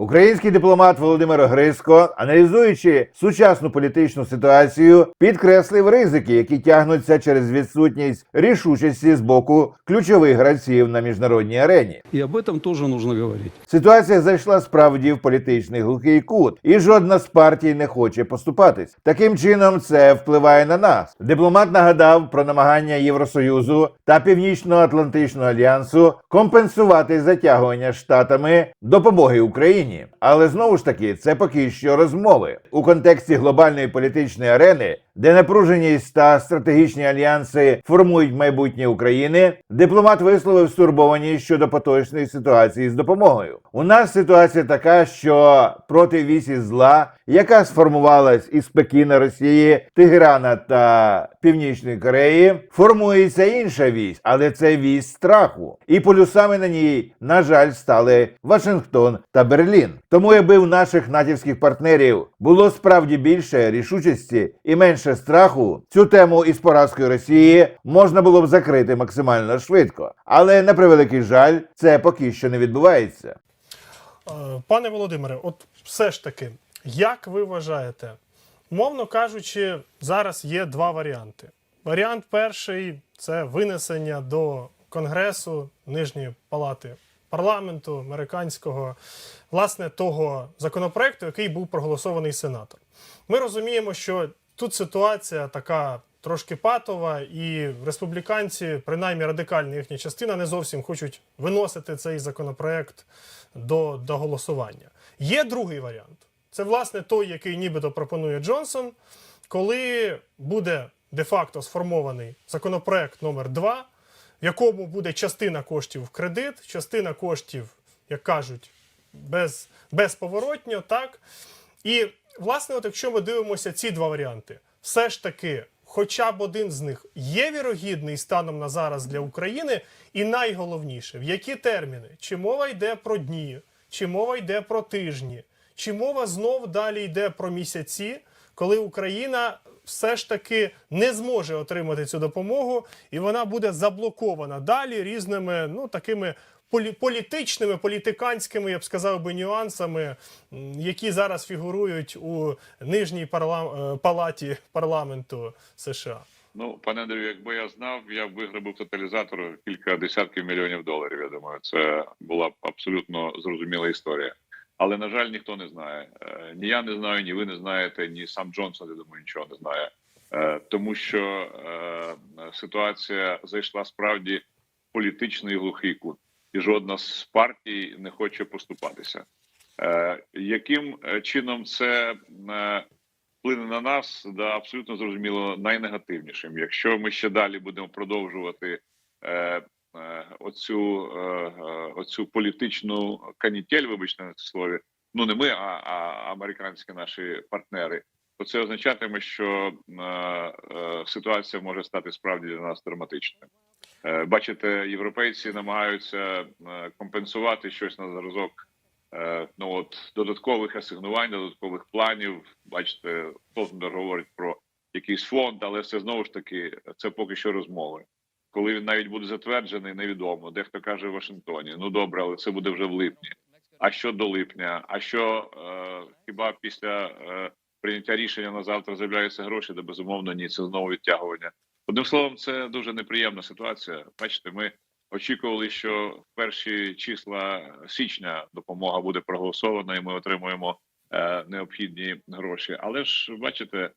Український дипломат Володимир Гриско, аналізуючи сучасну політичну ситуацію, підкреслив ризики, які тягнуться через відсутність рішучості з боку ключових гравців на міжнародній арені. И об этом тоже нужно говорить. Ситуація зайшла справді в політичний глухий кут, і жодна з партій не хоче поступатись. Таким чином, це впливає на нас. Дипломат нагадав про намагання Євросоюзу та Північно-Атлантичного альянсу компенсувати затягування штатами допомоги Україні. Але знову ж таки, це поки що розмови у контексті глобальної політичної арени, де напруженість та стратегічні альянси формують майбутнє України. Дипломат висловив стурбованість щодо поточної ситуації з допомогою. У нас ситуація така, що проти вісі зла, яка сформувалась із Пекіна, Росії, Тегерана та Північної Кореї, формується інша вісь, але це вісь страху. І полюсами на ній, на жаль, стали Вашингтон та Берлін. Тому, якби в наших натівських партнерів було справді більше рішучості і менше страху, цю тему із поразкою Росії можна було б закрити максимально швидко. Але на превеликий жаль, це поки що не відбувається. Е, Пане Володимире, от все ж таки, як ви вважаєте, мовно кажучи, зараз є два варіанти. Варіант перший це винесення до Конгресу Нижньої палати парламенту американського, власне, того законопроекту, який був проголосований сенатом. Ми розуміємо, що тут ситуація така трошки патова, і республіканці, принаймні радикальна їхня частина, не зовсім хочуть виносити цей законопроект до, до голосування. Є другий варіант. Це власне той, який нібито пропонує Джонсон, коли буде де-факто сформований законопроект номер 2 в якому буде частина коштів в кредит, частина коштів, як кажуть, без, безповоротньо, так? І, власне, от якщо ми дивимося ці два варіанти, все ж таки, хоча б один з них є вірогідний станом на зараз для України, і найголовніше, в які терміни? Чи мова йде про дні, чи мова йде про тижні, чи мова знов далі йде про місяці, коли Україна все ж таки не зможе отримати цю допомогу, і вона буде заблокована далі різними, ну такими полі- політичними, політиканськими, я б сказав би, нюансами, які зараз фігурують у нижній парла- е, палаті парламенту США. Ну, пане Андрію, якби я знав, я б виграбив тоталізатор кілька десятків мільйонів доларів. Я думаю, це була б абсолютно зрозуміла історія. Але на жаль, ніхто не знає. Е, Ні я не знаю, ні ви не знаєте, ні сам Джонсон, я думаю, нічого не знає. Е, Тому що е, ситуація зайшла справді в політичний глухий кут, і жодна з партій не хоче поступатися. Яким чином це вплине на нас, да абсолютно зрозуміло найнегативнішим. Якщо ми ще далі будемо продовжувати оцю, е, е, оцю політичну канітель, вибачте на це слові, ну не ми, а, а американські наші партнери, то це означатиме, що е, е, ситуація може стати справді для нас драматичною. Е, Бачите, європейці намагаються е, компенсувати щось на зразок е, ну от додаткових асигнувань, додаткових планів. Бачите, Столтенберг говорить про якийсь фонд, але це знову ж таки це поки що розмови. Коли він навіть буде затверджений, невідомо. Дехто каже в Вашингтоні. Ну добре, але це буде вже в липні. А що до липня? А що е, хіба після е, прийняття рішення на завтра з'являються гроші? Де безумовно ні, це знову відтягування. Одним словом, це дуже неприємна ситуація. Бачите, ми очікували, що в перші числа січня допомога буде проголосована, і ми отримуємо е, необхідні гроші. Але ж бачите,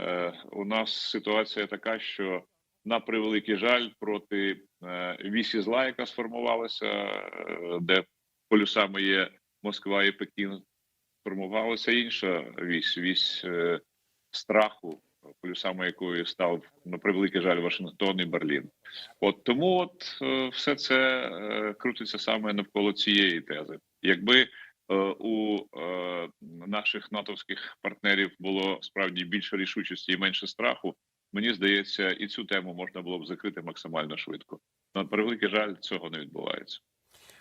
е, у нас ситуація така, що на превеликий жаль, проти е, вісі зла, яка сформувалася, е, де полюсами є Москва і Пекін, сформувалася інша вісь, вісь е, страху, полюсами якої став на превеликий жаль Вашингтон і Берлін. От тому, от все це крутиться саме навколо цієї тези. Якби у наших натовських партнерів було справді більше рішучості і менше страху, мені здається, і цю тему можна було б закрити максимально швидко. На превеликий жаль, цього не відбувається.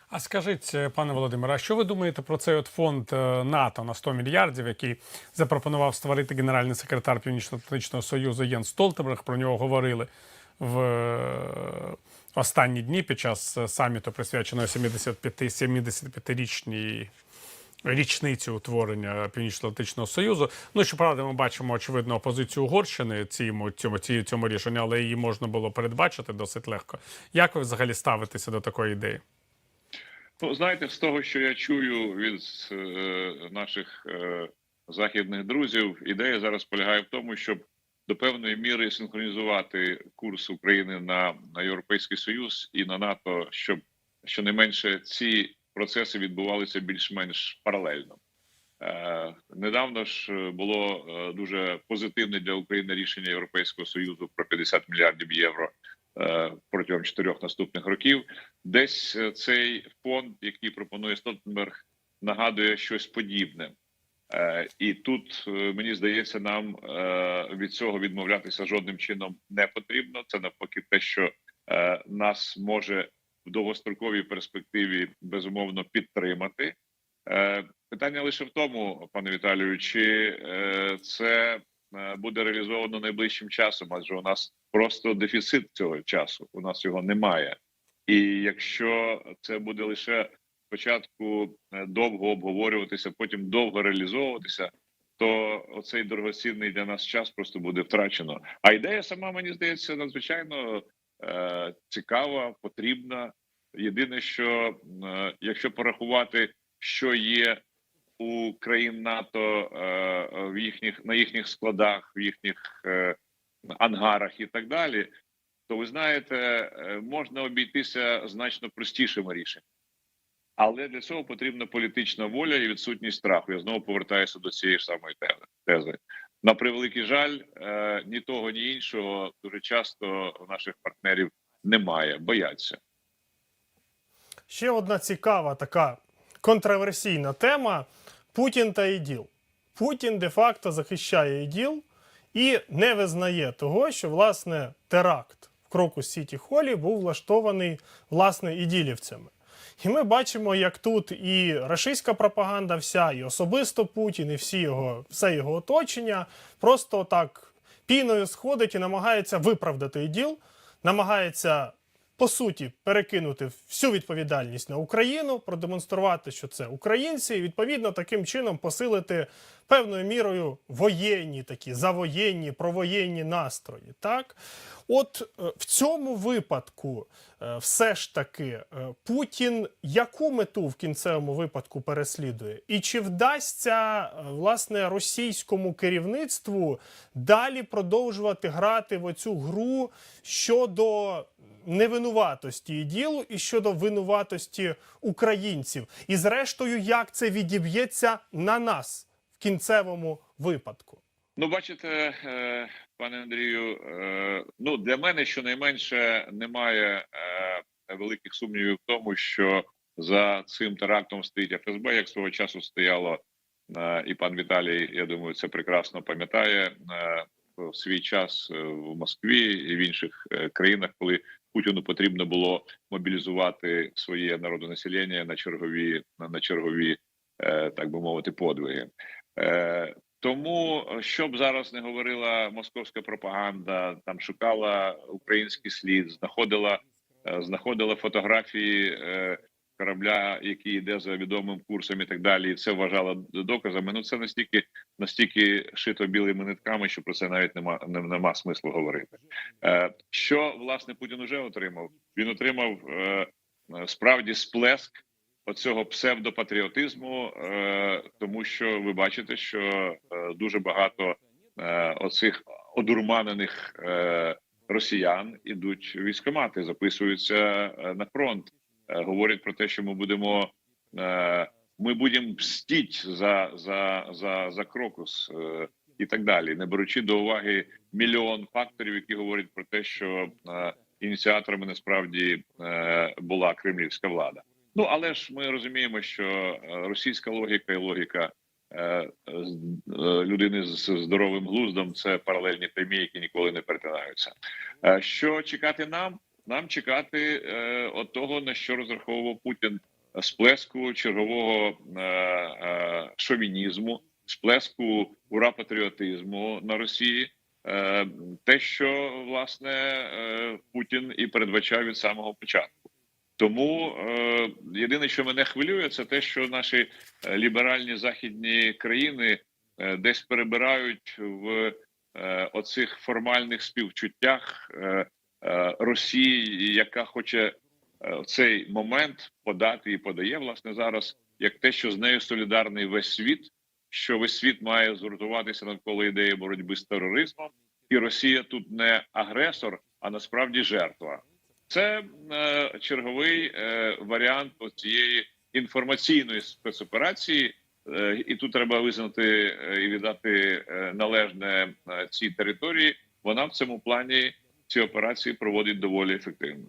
А скажіть, е, пане Володимире, а що ви думаєте про цей от фонд е, НАТО на 100 мільярдів, який запропонував створити генеральний секретар Північно-Атлантичного Союзу Єн Столтенберг? Про нього говорили в е, останні дні під час саміту, присвяченого 75 75-річній річницю утворення Північно-Атлантичного Союзу. Ну щоправда, ми бачимо очевидно опозицію Угорщини цьому цьому цьому рішенню, але її можна було передбачити досить легко. Як ви взагалі ставитеся до такої ідеї? Ну, знаєте, з того, що я чую від е, наших е, західних друзів, ідея зараз полягає в тому, щоб до певної міри синхронізувати курс України на, на Європейський Союз і на НАТО, щоб щонайменше ці процеси відбувалися більш-менш паралельно. Е, недавно ж е, було е, дуже позитивне для України рішення Європейського союзу про 50 мільярдів євро протягом чотирьох наступних років. Десь цей фонд, який пропонує Столтенберг, нагадує щось подібне. І тут мені здається, нам від цього відмовлятися жодним чином не потрібно. Це навпаки, те, що нас може в довгостроковій перспективі безумовно підтримати. Е, Питання лише в тому, пане Віталію, чи е, це е, буде реалізовано найближчим часом, адже у нас просто дефіцит цього часу. У нас його немає. І якщо це буде лише спочатку довго обговорюватися, потім довго реалізовуватися, то оцей дорогоцінний для нас час просто буде втрачено. А ідея сама мені здається надзвичайно цікава, потрібна. Єдине, що е, якщо порахувати, що є у країн НАТО е, в їхніх на їхніх складах, в їхніх е, ангарах і так далі, то ви знаєте, можна обійтися значно простішими рішеннями. Але для цього потрібна політична воля і відсутність страху. Я знову повертаюся до цієї ж самої тези. На превеликий жаль, е, ні того, ні іншого дуже часто у наших партнерів немає, бояться. Ще одна цікава така контроверсійна тема: Путін та іділ. Путін де-факто захищає іділ і не визнає того, що власне теракт в Крокус Сіті Холі був влаштований власне іділівцями. І ми бачимо, як тут і рашистська пропаганда, вся, і особисто Путін, і всі його, все його оточення просто так піною сходить і намагається виправдати іділ, намагається по суті перекинути всю відповідальність на Україну, продемонструвати, що це українці, і відповідно таким чином посилити певною мірою воєнні такі завоєнні, провоєнні настрої. Так, от е, в цьому випадку, е, все ж таки, е, Путін яку мету в кінцевому випадку переслідує, і чи вдасться власне російському керівництву далі продовжувати грати в оцю гру щодо невинуватості ділу і щодо винуватості українців. І зрештою, як це відіб'ється на нас кінцевому випадку. Ну, бачите, е, пане Андрію, е, ну для мене щонайменше немає е, великих сумнівів в тому, що за цим терактом стоїть ФСБ, як свого часу стояло, і пан Віталій, я думаю, це прекрасно пам'ятає в свій час в Москві і в інших країнах, коли Путіну потрібно було мобілізувати своє народонаселення на чергові на, чергові, так би мовити, подвиги. Е, тому, е, що б зараз не говорила московська пропаганда, там шукала український слід, знаходила, е, знаходила фотографії корабля, який йде за відомим курсом, і так далі, і це вважала доказами. Ну це настільки настільки шито білими нитками, що про це навіть нема не- нема смислу говорити. Що власне Путін уже отримав? Він отримав справді сплеск оцього псевдопатріотизму, е, тому що ви бачите, що е, дуже багато е, оцих одурманених росіян ідуть в військкомати, записуються на фронт, говорять про те, що ми будемо. Ми будемо мстіть за, за, за, за крокус і так далі, не беручи до уваги мільйон факторів, які говорять про те, що ініціаторами насправді е, була кремлівська влада. Ну але ж ми розуміємо, що е, російська логіка і логіка е, е, людини з здоровим глуздом це паралельні прямі, які ніколи не перетинаються. Е, Що чекати нам? Нам чекати е, от того, на що розраховував Путін сплеску чергового шовінізму, сплеску ура патріотизму на Росії. Те, що власне Путін і передбачав від самого початку. Тому е, єдине, що мене хвилює, це те, що наші е, ліберальні західні країни е, десь перебирають в е, оцих формальних співчуттях е, е, Росії, яка хоче е, в цей момент подати і подає власне зараз як те, що з нею солідарний весь світ, що весь світ має згуртуватися навколо ідеї боротьби з тероризмом, і Росія тут не агресор, а насправді жертва. Це е, черговий е, варіант цієї інформаційної спецоперації, е, і тут треба визнати е, і віддати е, належне е, цій території. Вона в цьому плані ці операції проводить доволі ефективно.